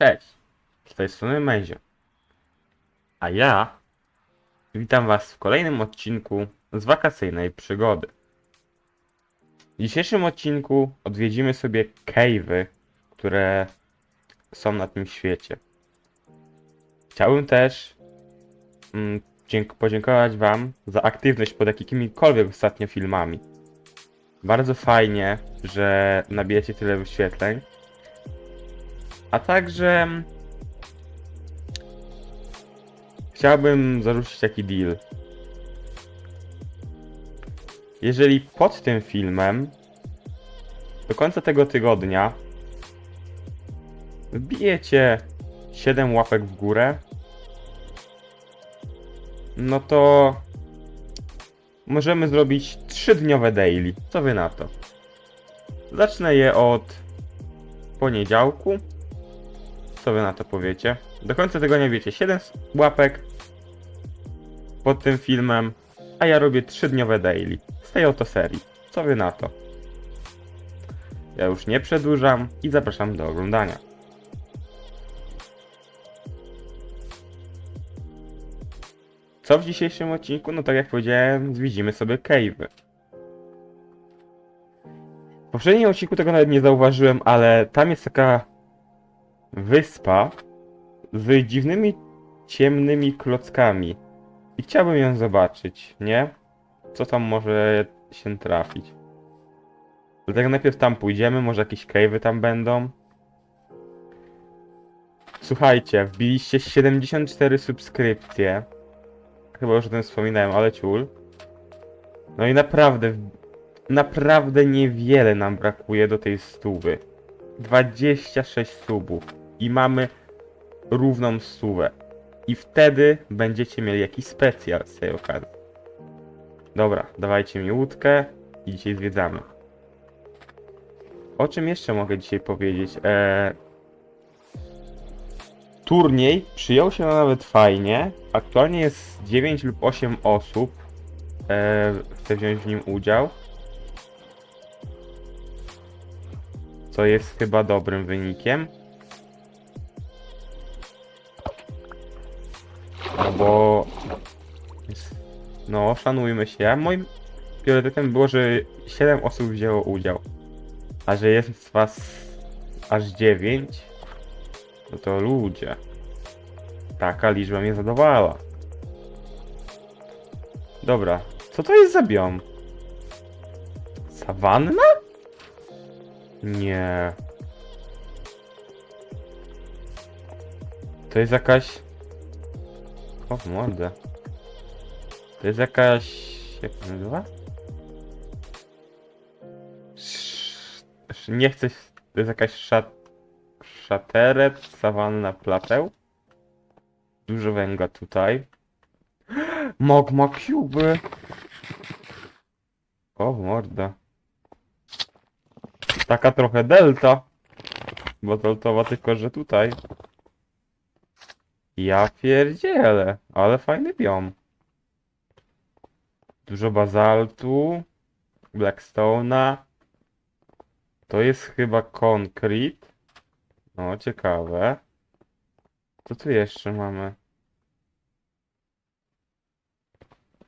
Cześć, z tej strony Mezio. A ja witam Was w kolejnym odcinku z wakacyjnej przygody. W dzisiejszym odcinku odwiedzimy sobie cave'y, które są na tym świecie. Chciałbym też mm, dzięk- podziękować Wam za aktywność pod jakimikolwiek ostatnio filmami. Bardzo fajnie, że nabijacie tyle wyświetleń. A także chciałbym zarzucić taki deal. Jeżeli pod tym filmem do końca tego tygodnia wbijecie 7 łapek w górę, no to możemy zrobić 3-dniowe daily. Co wy na to? Zacznę je od poniedziałku. Co wy na to powiecie? Do końca tygodnia wiecie 7 łapek pod tym filmem, a ja robię 3-dniowe daily z tej oto serii. Co wy na to? Ja już nie przedłużam i zapraszam do oglądania. Co w dzisiejszym odcinku? No tak jak powiedziałem, zwiedzimy sobie cave'y. W poprzednim odcinku tego nawet nie zauważyłem, ale tam jest taka wyspa z dziwnymi, ciemnymi klockami. I chciałbym ją zobaczyć, nie? Co tam może się trafić. Dlatego najpierw tam pójdziemy, może jakieś cave'y tam będą. Słuchajcie, wbiliście 74 subskrypcje. Chyba już o tym wspominałem, ale ciul. No i naprawdę, naprawdę niewiele nam brakuje do tej stówy. 26 subów. I mamy równą stówę. I wtedy będziecie mieli jakiś specjal z tej okazji. Dobra, dawajcie mi łódkę i dzisiaj zwiedzamy. O czym jeszcze mogę dzisiaj powiedzieć? Eee, turniej przyjął się nawet fajnie. Aktualnie jest 9 lub 8 osób. Eee, chce wziąć w nim udział. Co jest chyba dobrym wynikiem. No. No, szanujmy się. Moim priorytetem było, że 7 osób wzięło udział. A że jest z was aż 9, no to ludzie. Taka liczba mnie zadowala. Dobra, co to jest za biom? Sawanna? Nie. To jest jakaś... O, mordę. To jest jakaś... Jak to nazywa? Sz- Nie chcę... To jest jakaś szat... Szateret, sawanna, plateł. Dużo węgla tutaj. Magma cube. O, morda. Taka trochę delta. Bo deltowa tylko, że tutaj. Ja pierdzielę, ale fajny biom. Dużo bazaltu, blackstone'a. To jest chyba concrete. No, ciekawe. Co tu jeszcze mamy?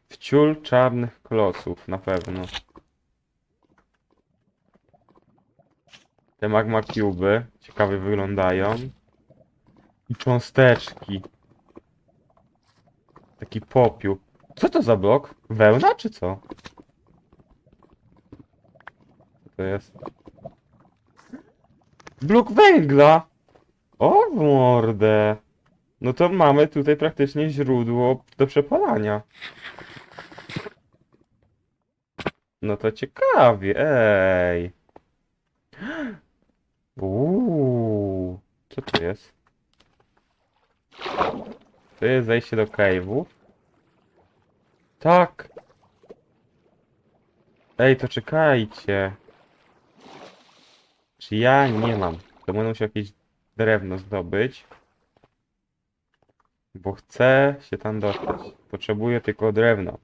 Wciul czarnych kloców, na pewno. Te magma cube ciekawie wyglądają. I cząsteczki. Taki popiół. Co to za blok? Wełna czy co? Co to jest? Blok węgla! O mordę! No to mamy tutaj praktycznie źródło do przepalania. No to ciekawie, ej. Uuu, co to jest? To jest zejście do cave'u. Tak. Ej, to czekajcie. Czy ja nie mam? To będę musiał jakieś drewno zdobyć. Bo chcę się tam dostać. Potrzebuję tylko drewno.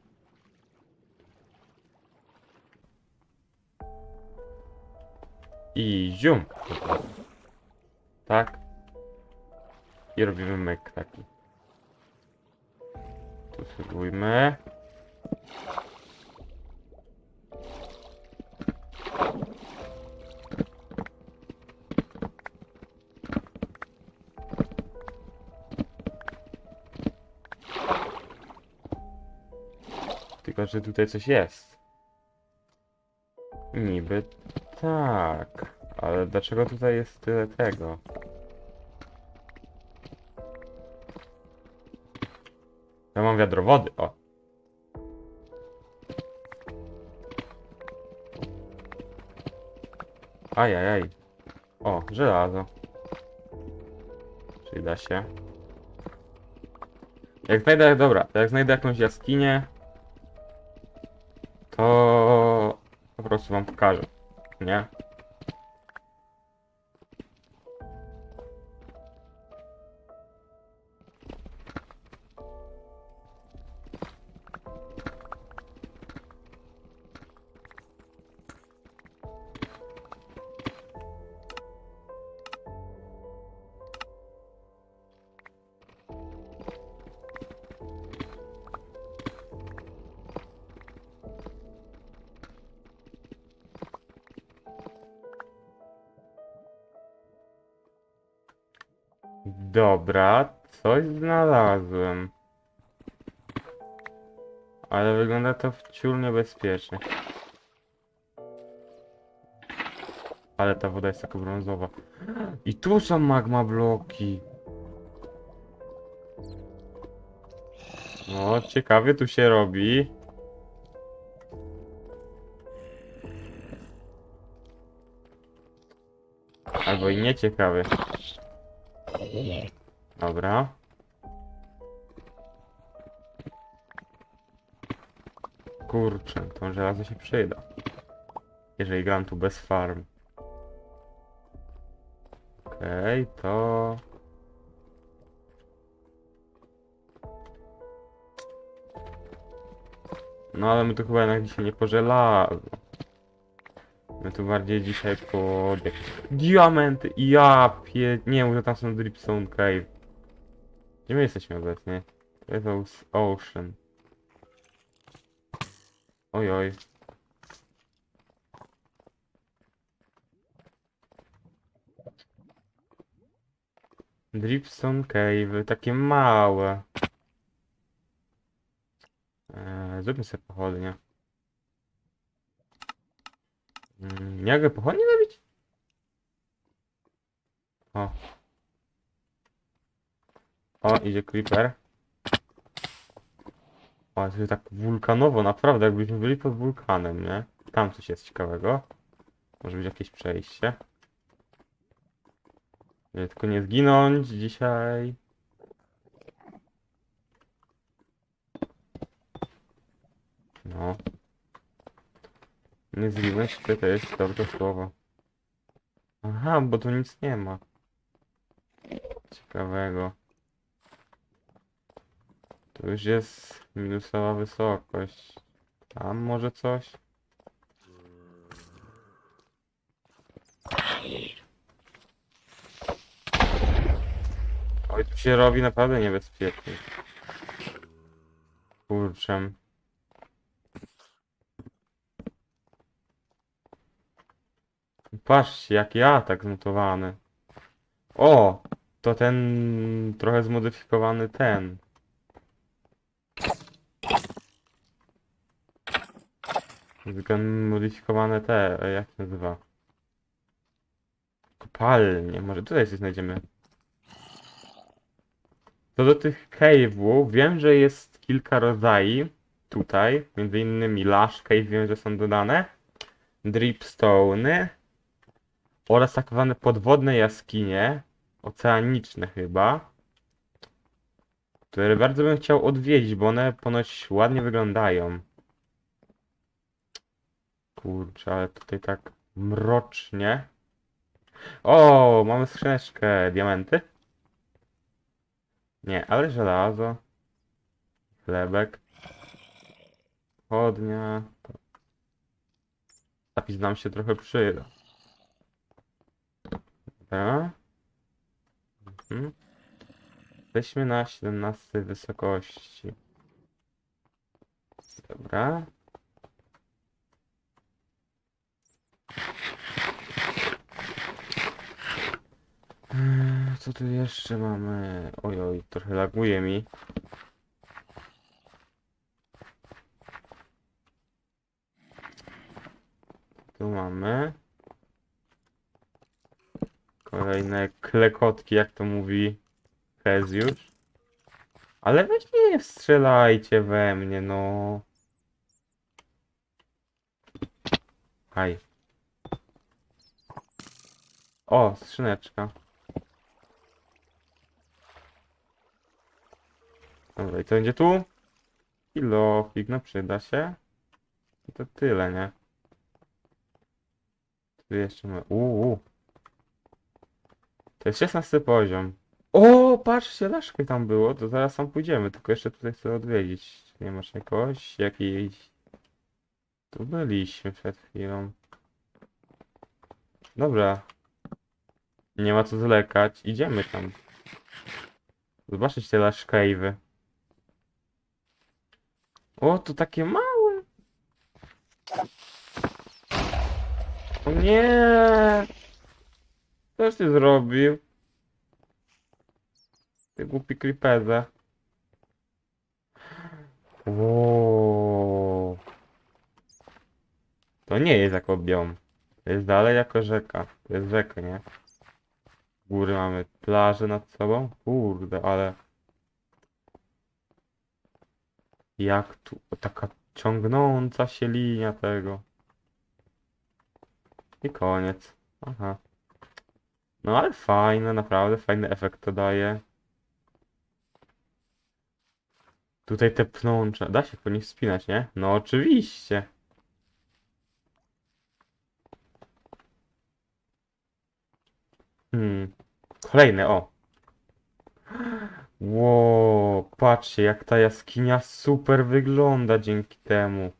I zium. Tak. I robimy myk taki. Tu spróbujmy. Tylko, że tutaj coś jest. Niby tak. Ale dlaczego tutaj jest tyle tego? Wiadro wody, o. Ajajaj. O, żelazo. Przyda się. Jak znajdę, dobra, jak znajdę jakąś jaskinię, to po prostu wam pokażę, nie? Dobra, coś znalazłem. Ale wygląda to wciul niebezpiecznie. Ale ta woda jest taka brązowa. I tu są magma bloki. No, ciekawie tu się robi. Albo i nie ciekawie. Dobra. Kurczę, to żelazo się przyda. Jeżeli gram tu bez farm. Okej, to... No ale my tu chyba jednak dzisiaj nie po. Tu bardziej dzisiaj po... Diamenty! Ja pie... Nie, może tam są Dripstone Cave. Gdzie my jesteśmy obecnie? Oce- Ocean. Oj, oj. Dripstone Cave, takie małe. Eee, zróbmy sobie pochodnie. Mm, nie mogę pochodnie robić? O. O, idzie creeper. O, jest tak wulkanowo, naprawdę, jakbyśmy byli pod wulkanem, nie? Tam coś jest ciekawego. Może być jakieś przejście. Żeby tylko nie zginąć dzisiaj. No. Nie to to jest dobre słowo. Aha, bo tu nic nie ma. Ciekawego. Tu już jest minusowa wysokość. Tam może coś? Oj, tu się robi naprawdę niebezpiecznie. Kurczę. Patrzcie, jaki atak zmutowany. O! To ten trochę zmodyfikowany ten. Zmodyfikowane te, e, jak się nazywa? Kopalnie, może tutaj coś znajdziemy. Co do tych cave'ów, wiem, że jest kilka rodzajów tutaj, między innymi Lush Cave wiem, że są dodane, Dripstone oraz tak zwane podwodne jaskinie, oceaniczne chyba, które bardzo bym chciał odwiedzić, bo one ponoć ładnie wyglądają. Kurczę, ale tutaj tak mrocznie. O, mamy skrzyneczkę. Diamenty? Nie, ale żelazo. Chlebek. Chodnia. Zapis nam się trochę przyda. Dobra. Mhm. Jesteśmy na 17 wysokości. Dobra. Eee, Co tu jeszcze mamy? Oj, oj, trochę laguje mi. Tu mamy. Kolejne klekotki, jak to mówi Hezjusz. Ale weź nie strzelajcie we mnie, no. Haj. O, skrzyneczka. Dobra, i co będzie tu? Kilofik, no przyda się. I to tyle, nie? Tu jeszcze mamy... Uuu. Jest 16 poziom. O, patrzcie, laszkę tam było, to zaraz tam pójdziemy, tylko jeszcze tutaj chcę odwiedzić. Nie masz jakoś, jakiejś... Tu byliśmy przed chwilą. Dobra. Nie ma co zwlekać, idziemy tam. Zobaczyć te laszkejwy. O, to takie małe. O nie! Coś ty zrobił? Ty głupi. Wow. To nie jest jako biom. To jest dalej jako rzeka. To jest rzeka, nie? Góry mamy plażę nad sobą. Kurde, ale... Jak tu... Taka ciągnąca się linia tego. I koniec. Aha. No ale fajne, naprawdę fajny efekt to daje. Tutaj te pnącze. Da się po nich wspinać, nie? No oczywiście. Hmm. Kolejne, o. Ło, patrzcie jak ta jaskinia super wygląda dzięki temu.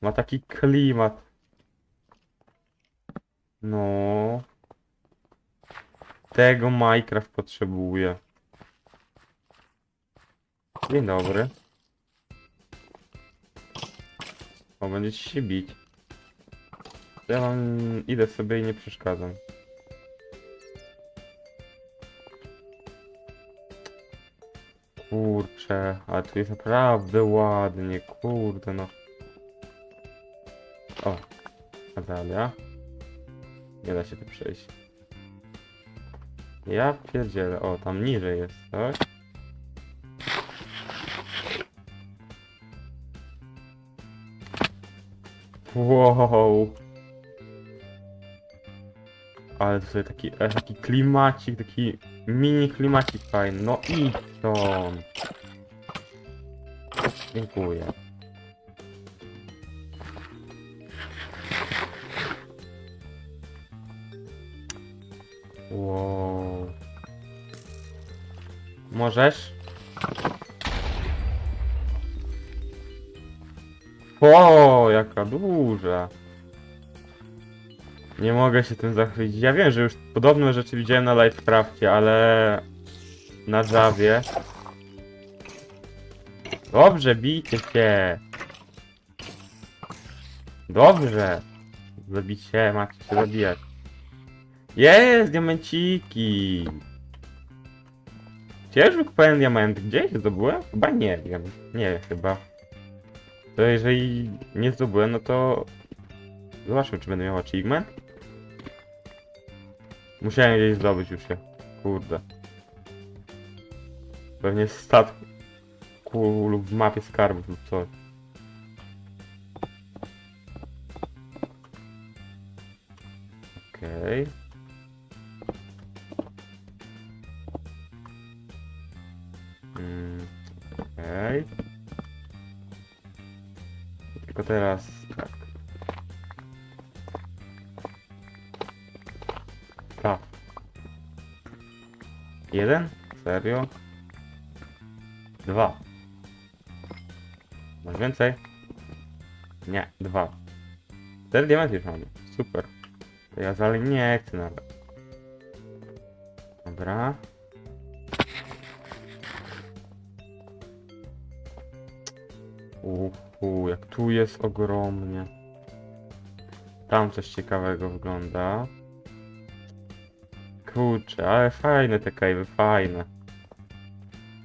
Ma taki klimat. No. Tego Minecraft potrzebuje. Dzień dobry. O, będziecie się bić. Ja wam idę sobie i nie przeszkadzam. Kurczę, ale tu jest naprawdę ładnie, kurde no. O, Natalia. Nie da się tu przejść. Ja pierdzielę, o, tam niżej jest coś. Wow. Ale tutaj taki, e, taki klimacik, taki mini klimacik fajny. No i stąd. Dziękuję. Możesz? O, jaka duża. Nie mogę się tym zachwycić. Ja wiem, że już podobne rzeczy widziałem na Livecrafcie, ale na Javie. Dobrze, bijcie się. Dobrze. Zabić się, macie się zabijać. Jest, diamenciki. Czy ja już wykupałem diament? Gdzieś zdobyłem? Chyba nie wiem. Nie, chyba. To jeżeli nie zdobyłem, no to... Zobaczmy, czy będę miał achievement. Musiałem gdzieś zdobyć już się. Kurde. Pewnie statku lub w mapie skarbów lub coś. Okej. Mm, Okej. Tylko teraz tak. Tak. Jeden? Serio? Dwa. Masz więcej? Nie, dwa. Cztery diamenty już mamy. Super. To ja dalej nie chcę nawet. Dobra. Uhu, jak tu jest ogromnie. Tam coś ciekawego wygląda. Kurczę, ale fajne te cave'y, fajne.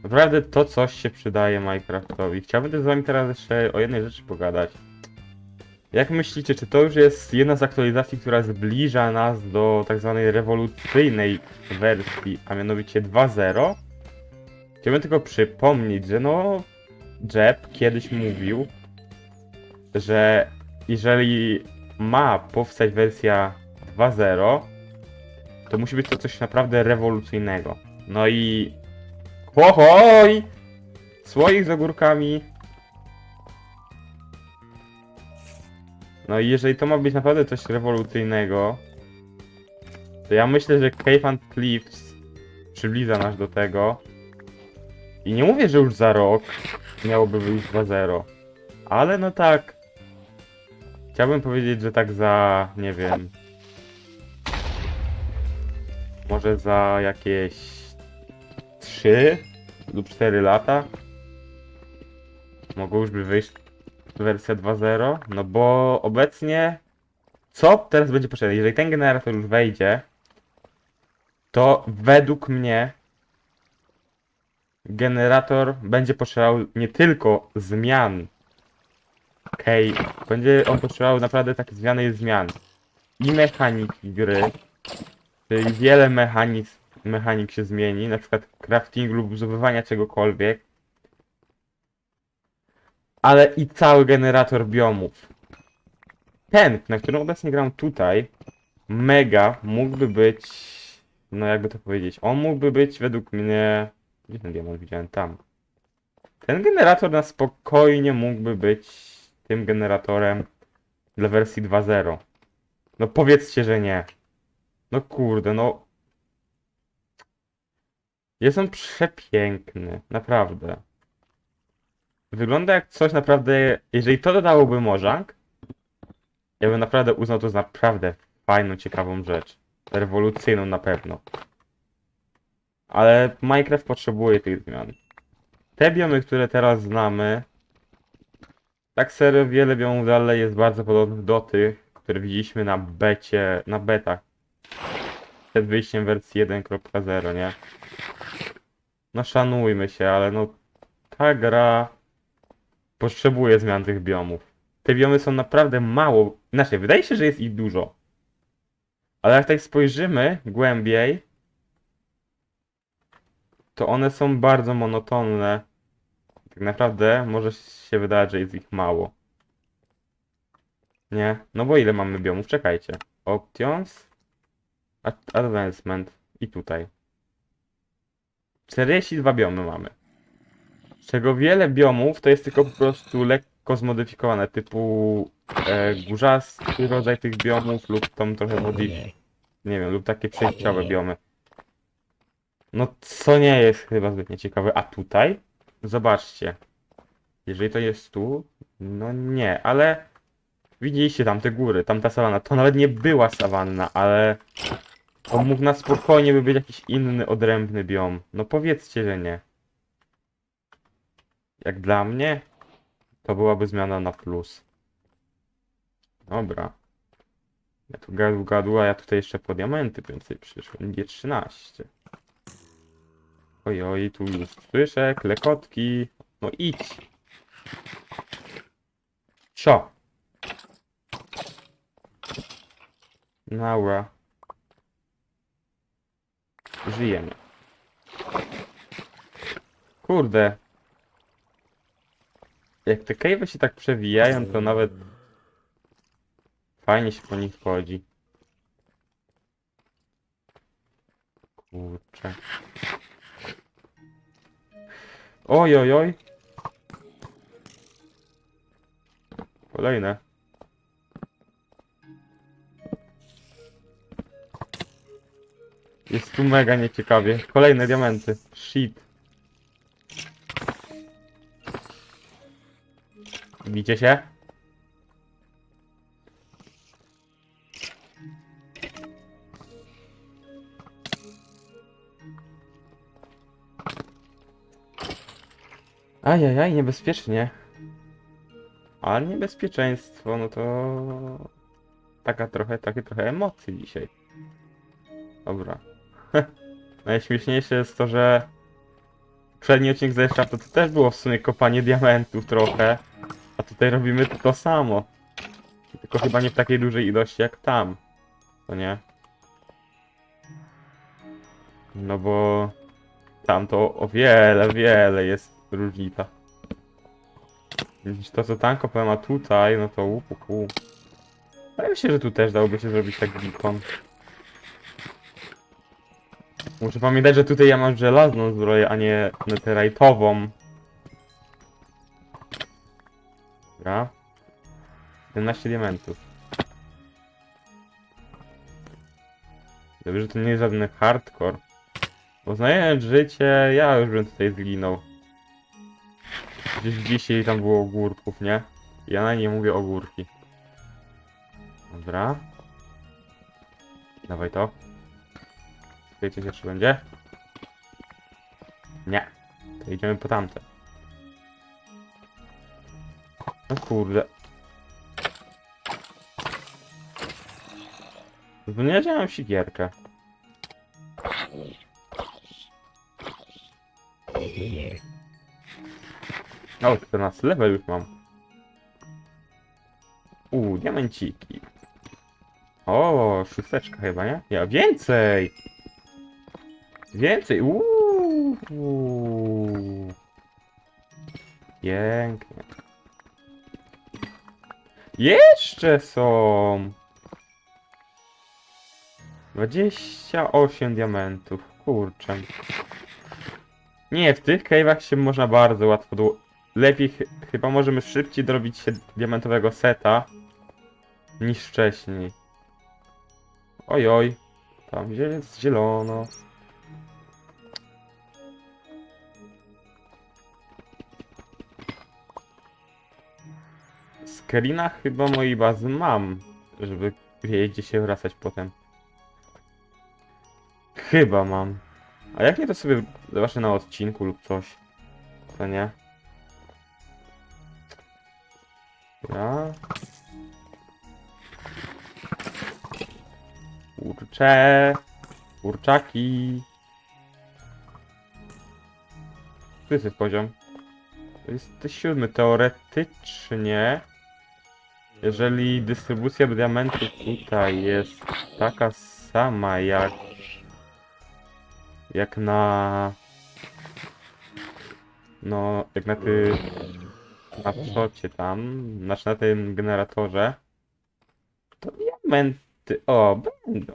Naprawdę to coś się przydaje Minecraftowi. Chciałbym z wami teraz jeszcze o jednej rzeczy pogadać. Jak myślicie, czy to już jest jedna z aktualizacji, która zbliża nas do tak zwanej rewolucyjnej wersji, a mianowicie 2.0? Chciałbym tylko przypomnieć, że no Jeb kiedyś mówił, że jeżeli ma powstać wersja 2.0, to musi być to coś naprawdę rewolucyjnego. No i... Hohoj! Słoik z ogórkami. No i jeżeli to ma być naprawdę coś rewolucyjnego, to ja myślę, że Cave and Cliffs przybliża nas do tego. I nie mówię, że już za rok miałoby wyjść 2.0, ale no tak. Chciałbym powiedzieć, że tak za, nie wiem, może za jakieś 3 lub 4 lata mogło już by wyjść wersja 2.0, no bo obecnie co teraz będzie potrzebne? Jeżeli ten generator już wejdzie, to według mnie generator będzie potrzebował nie tylko zmian Okej, będzie on potrzebował naprawdę takie zmiany zmian i mechaniki gry, czyli wiele mechanik, mechanik się zmieni, na przykład crafting lub zdobywania czegokolwiek, ale i cały generator biomów. Ten, na którym obecnie gram tutaj, mega mógłby być, no jakby to powiedzieć, on mógłby być według mnie, gdzie ten diamant widziałem? Tam. Ten generator na spokojnie mógłby być tym generatorem dla wersji 2.0. No powiedzcie, że nie. No kurde, no. Jest on przepiękny, naprawdę. Wygląda jak coś naprawdę, jeżeli to dodałoby Mojang, ja bym naprawdę uznał to za naprawdę fajną, ciekawą rzecz. Rewolucyjną na pewno. Ale Minecraft potrzebuje tych zmian. Te biomy, które teraz znamy, tak serio wiele dalej jest bardzo podobnych do tych, które widzieliśmy na becie, na betach. Przed wyjściem wersji 1.0, nie? No szanujmy się, ale no ta gra potrzebuje zmian tych biomów. Te biomy są naprawdę mało, znaczy wydaje się, że jest ich dużo. Ale jak tak spojrzymy głębiej, to one są bardzo monotonne. Tak naprawdę może się wydawać, że jest ich mało. Nie? No bo ile mamy biomów? Czekajcie. Options. Ad- Advancement. I tutaj. 42 biomy mamy. Z czego wiele biomów to jest tylko po prostu lekko zmodyfikowane, typu e, górzasty rodzaj tych biomów lub tam trochę modif... Nie wiem, lub takie przejściowe biomy. No co nie jest chyba zbyt nieciekawe. A tutaj? Zobaczcie. Jeżeli to jest tu, no nie, ale widzieliście tam te góry, tam ta sawanna. To nawet nie była sawanna, ale to mógł na spokojnie by być jakiś inny, odrębny biom. No powiedzcie, że nie. Jak dla mnie, to byłaby zmiana na plus. Dobra. Ja tu gadu gadu, a ja tutaj jeszcze po diamenty więcej przyszłem. G13. Oj, oj, tu już słyszę, klekotki. No idź. Co? Naura. Żyjemy. Kurde. Jak te cave'y się tak przewijają, to nawet fajnie się po nich wchodzi. Kurczę. Oj, oj, oj. Kolejne. Jest tu mega nieciekawie. Kolejne diamenty. Shit. Widzicie się? Ajajaj, niebezpiecznie. A niebezpieczeństwo, no to... Taka trochę, takie trochę emocji dzisiaj. Dobra. Najśmieszniejsze jest to, że... Przedni odcinek z to też było w sumie kopanie diamentów trochę. A tutaj robimy to, to samo. Tylko chyba nie w takiej dużej ilości jak tam. To nie? No bo... Tam to o wiele, wiele jest różnica. Niż to co tam kopałem, a tutaj, no to łupu. Ale myślę, że tu też dałoby się zrobić tak beacon. Muszę pamiętać, że tutaj ja mam żelazną zbroję, a nie netherite'ową. Dobra. 17 diamentów. Dobrze, że to nie jest żaden hardcore. Bo znając życie, ja już bym tutaj zginął. Gdzieś dzisiaj tam było ogórków, nie? Ja na nie mówię ogórki. Dobra. Dawaj to. Tutaj coś jeszcze będzie? Nie. To idziemy po tamte. No kurde. Ja mam sikierkę. O, 14 level już mam. Uuu, diamenciki. O, szósteczka chyba, nie? Ja, więcej! Więcej, uuu. Pięknie. Jeszcze są! 28 diamentów, kurczę. Nie, w tych cave'ach się można bardzo łatwo. Lepiej, ch chyba możemy szybciej dorobić się diamentowego seta niż wcześniej. Oj, oj. Tam gdzie jest zielono. Screena chyba mojej bazy mam, żeby wiedzieć się wracać potem. Chyba mam. A jak nie to sobie zobaczę na odcinku lub coś. To nie. Ja. Kurcze. Kurczaki. Tu jest poziom. To jest to siódmy. Teoretycznie. Jeżeli dystrybucja diamentów tutaj jest taka sama jak jak na no jak na ty na przocie tam znaczy na tym generatorze to diamenty o będą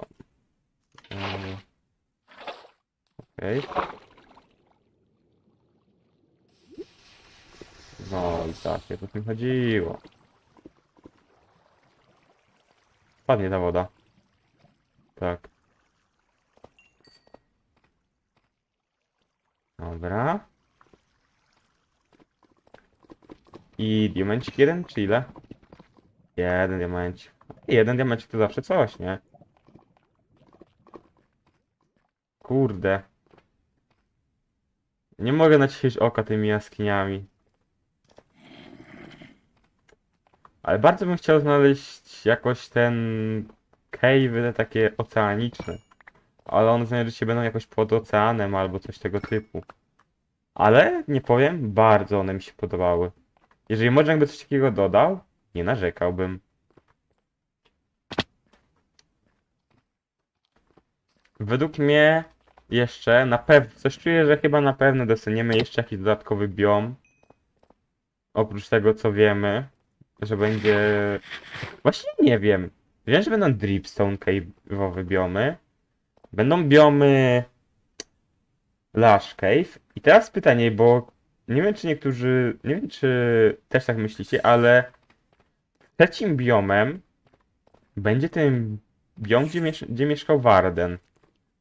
Eee, okej no i tak jak o tym chodziło Padnie ta woda. Tak. Dobra. I diamencik jeden, czy ile? Jeden diamencik. Jeden diamencik to zawsze coś, nie? Kurde. Nie mogę naciśnieć oka tymi jaskiniami. Ale bardzo bym chciał znaleźć jakoś ten cave te takie oceaniczne. Ale one znajdują się będą jakoś pod oceanem albo coś tego typu. Ale nie powiem, bardzo one mi się podobały. Jeżeli Mojang by coś takiego dodał, nie narzekałbym. Według mnie jeszcze na pewno, coś czuję, że chyba na pewno dostaniemy jeszcze jakiś dodatkowy biom. Oprócz tego co wiemy, że będzie... Właśnie nie wiem. Wiem, że będą dripstone cave'owe biomy. Będą biomy Lush Cave. I teraz pytanie, bo nie wiem czy niektórzy, nie wiem czy też tak myślicie, ale trzecim biomem będzie ten biom, gdzie, miesz gdzie mieszkał Warden.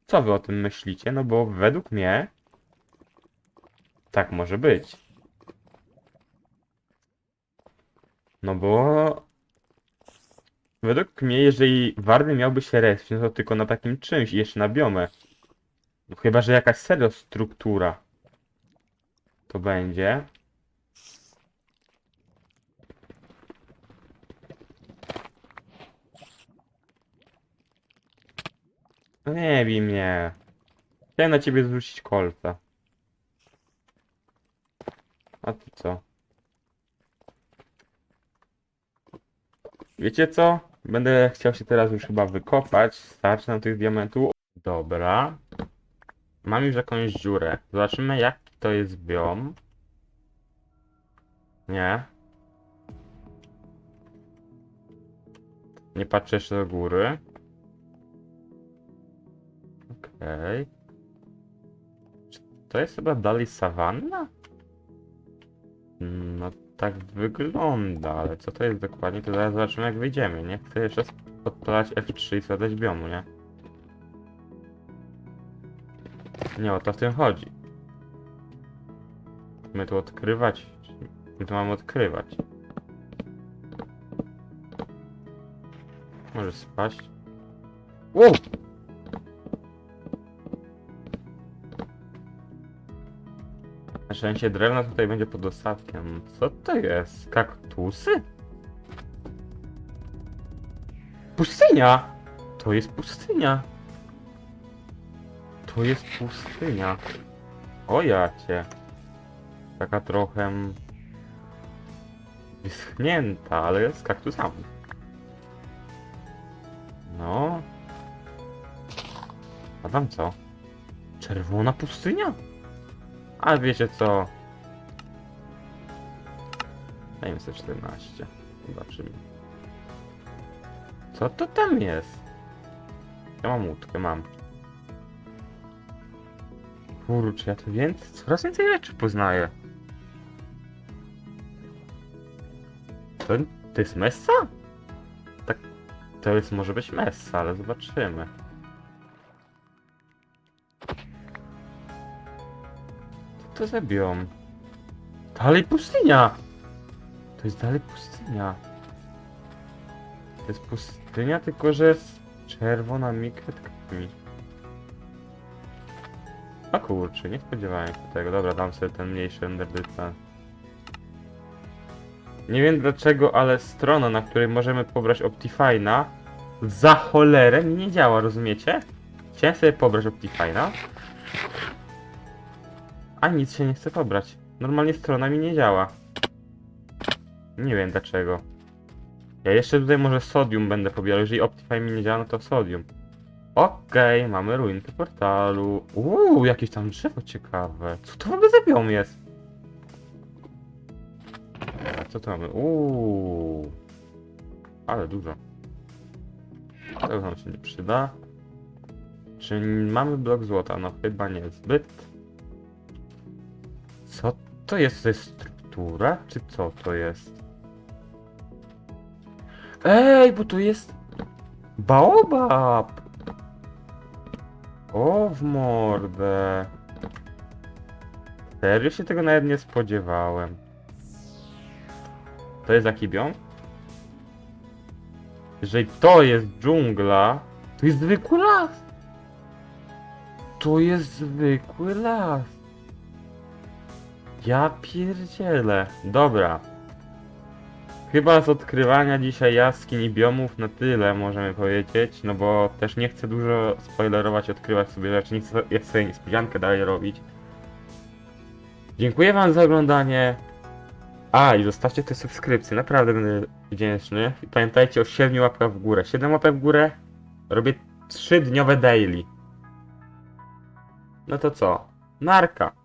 Co wy o tym myślicie? No bo według mnie tak może być. No bo według mnie, jeżeli Warden miałby się respić, no to tylko na takim czymś i jeszcze na biomę. Chyba, że jakaś serio struktura to będzie. No nie bij mnie. Chciałem na ciebie zwrócić kolce. A ty co? Wiecie co? Będę chciał się teraz już chyba wykopać. Starczy nam tych diamentów. Dobra. Mam już jakąś dziurę. Zobaczymy jak to jest biom. Nie. Nie patrzę jeszcze do góry. Okej. Czy to jest chyba dalej sawanna? No tak wygląda, ale co to jest dokładnie, to zaraz zobaczymy jak wyjdziemy, nie? Chcę jeszcze odpalać F3 i sprawdzać biomu, nie? Nie o to w tym chodzi. My tu odkrywać. My tu mamy odkrywać. Może spaść. Wow! Na szczęście drewna tutaj będzie pod dostatkiem. Co to jest? Kaktusy? Pustynia! To jest pustynia. To jest pustynia. O jacie. Taka trochę... Wyschnięta, ale z kaktusami. No. A tam co? Czerwona pustynia? A wiecie co? Dajmy sobie 14. Zobaczymy. Co to tam jest? Ja mam łódkę, mam. Kurczę, ja tu więcej, coraz więcej rzeczy poznaję. To, to jest Messa? Tak, to jest może być Messa, ale zobaczymy. Co to za biom? Dalej pustynia! To jest dalej pustynia. To jest pustynia, tylko że z czerwonymi kwiatkami. A kurczę, nie spodziewałem się tego. Dobra, dam sobie ten mniejszy enderbyta. Nie wiem dlaczego, ale strona, na której możemy pobrać Optifine'a za cholerę mi nie działa, rozumiecie? Chciałem sobie pobrać Optifine'a, a nic się nie chce pobrać. Normalnie strona mi nie działa. Nie wiem dlaczego. Ja jeszcze tutaj może sodium będę pobierał. Jeżeli Optifine mi nie działa, no to sodium. Okej, mamy ruinkę portalu. Uuu, jakieś tam drzewo ciekawe. Co to w ogóle za biom jest? To mamy? Uuu. Ale dużo. To nam się nie przyda. Czy mamy blok złota? No chyba niezbyt. Co to jest? To jest struktura? Czy co to jest? Ej, bo to jest... Baobab! O, w mordę. Serio się tego nawet nie spodziewałem. To jest jaki biom? Jeżeli to jest dżungla, to jest zwykły las. To jest zwykły las. Ja pierdzielę. Dobra. Chyba z odkrywania dzisiaj jaskiń i biomów na tyle możemy powiedzieć, no bo też nie chcę dużo spoilerować, odkrywać sobie rzeczy, nie chcę ja niespodziankę dalej robić. Dziękuję wam za oglądanie. A, i zostawcie te subskrypcje, naprawdę będę wdzięczny. I pamiętajcie o 7 łapkach w górę. 7 łapek w górę, robię 3 dniowe daily. No to co? Narka.